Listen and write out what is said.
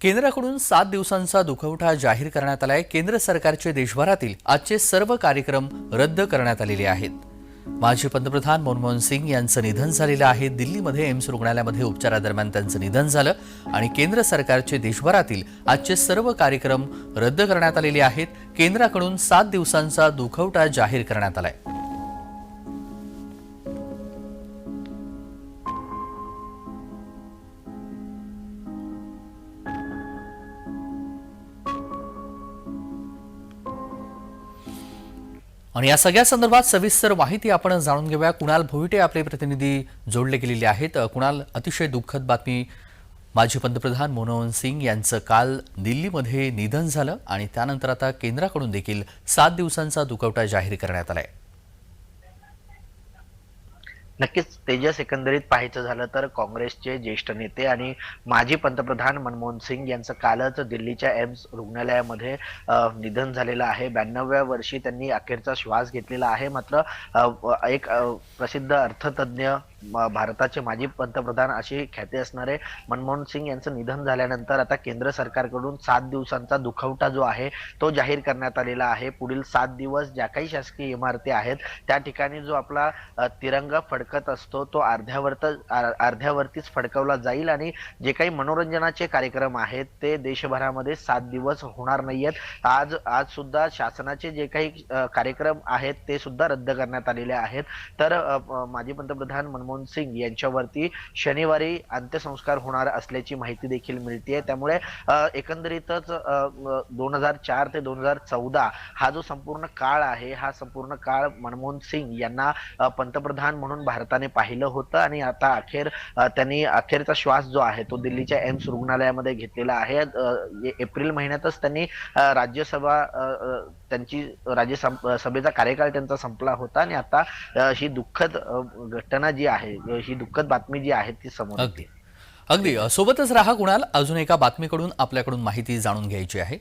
केंद्राकडून सात दिवसांचा दुखवटा जाहीर करण्यात आलाय. केंद्र सरकारचे देशभरातील आजचे सर्व कार्यक्रम रद्द करण्यात आलेले आहेत. माजी पंतप्रधान मनमोहन सिंग यांचं निधन झालेलं आहे. दिल्लीमध्ये एम्स रुग्णालयामध्ये उपचारादरम्यान त्यांचं निधन झालं आणि केंद्र सरकारचे देशभरातील आजचे सर्व कार्यक्रम रद्द करण्यात आलेले आहेत. केंद्राकडून सात दिवसांचा दुखवटा जाहीर करण्यात आलाय. आणि या सगळ्या संदर्भात सविस्तर माहिती आपण जाणून घेऊया. कुणाल भोईटे आपले प्रतिनिधी जोडले गेलेले आहेत. कुणाल अतिशय दुःखद बातमी. माजी पंतप्रधान मनमोहन सिंग यांचं काल दिल्लीमध्ये निधन झालं आणि त्यानंतर आता केंद्राकडून देखील सात दिवसांचा दुखवटा जाहीर करण्यात आलाय. नक्कीच तेजस एकंदरीत पाहायचं झालं तर काँग्रेसचे ज्येष्ठ नेते आणि माजी पंतप्रधान मनमोहन सिंग यांचं कालच दिल्लीच्या एम्स रुग्णालयामध्ये निधन झालेलं आहे. ब्याण्णव्या वर्षी त्यांनी अखेरचा श्वास घेतलेला आहे. मात्र एक प्रसिद्ध अर्थतज्ञ भारताचे माजी पंतप्रधान अशी ख्याती असणारे मनमोहन सिंग यांचं निधन झाल्यानंतर आता केंद्र सरकारकडून सात दिवसांचा दुखवटा जो आहे तो जाहीर करण्यात आलेला आहे. पुढील सात दिवस ज्या काही शासकीय इमारती आहेत त्या ठिकाणी जो आपला तिरंगा फडकत असतो तो अर्ध्यावरत अर्ध्यावरतीच फडकवला जाईल आणि जे काही मनोरंजनाचे कार्यक्रम आहेत ते देशभरामध्ये सात दिवस होणार नाहीयेत. आज आज सुद्धा शासनाचे जे काही कार्यक्रम आहेत ते सुद्धा रद्द करण्यात आलेले आहेत. तर माजी पंतप्रधान मनमोहन सिंग यांच्यावरती शनिवारी अंत्यसंस्कार होणार असल्याची माहिती देखील मिळते त्यामुळे एकंदरीतच दोन हजार चार ते दोन हजार चौदा हा जो संपूर्ण काळ आहे हा संपूर्ण काळ मनमोहन सिंग यांना पंतप्रधान म्हणून भारताने पाहिलं होतं आणि आता अखेर त्यांनी अखेरचा श्वास जो आहे तो दिल्लीच्या एम्स रुग्णालयामध्ये घेतलेला आहे. एप्रिल महिन्यातच त्यांनी राज्यसभा त्यांची राज्यसभेचा कार्यकाळ त्यांचा संपला होता आणि आता ही दुःखद घटना जी आहे आहे. ही दुःखद बातमी जी आहे ती समोर अगदी. अगदी. सोबतच राहा कुणाल. अजून एका बातमीकडून आपल्याकडून माहिती जाणून घ्यायची आहे.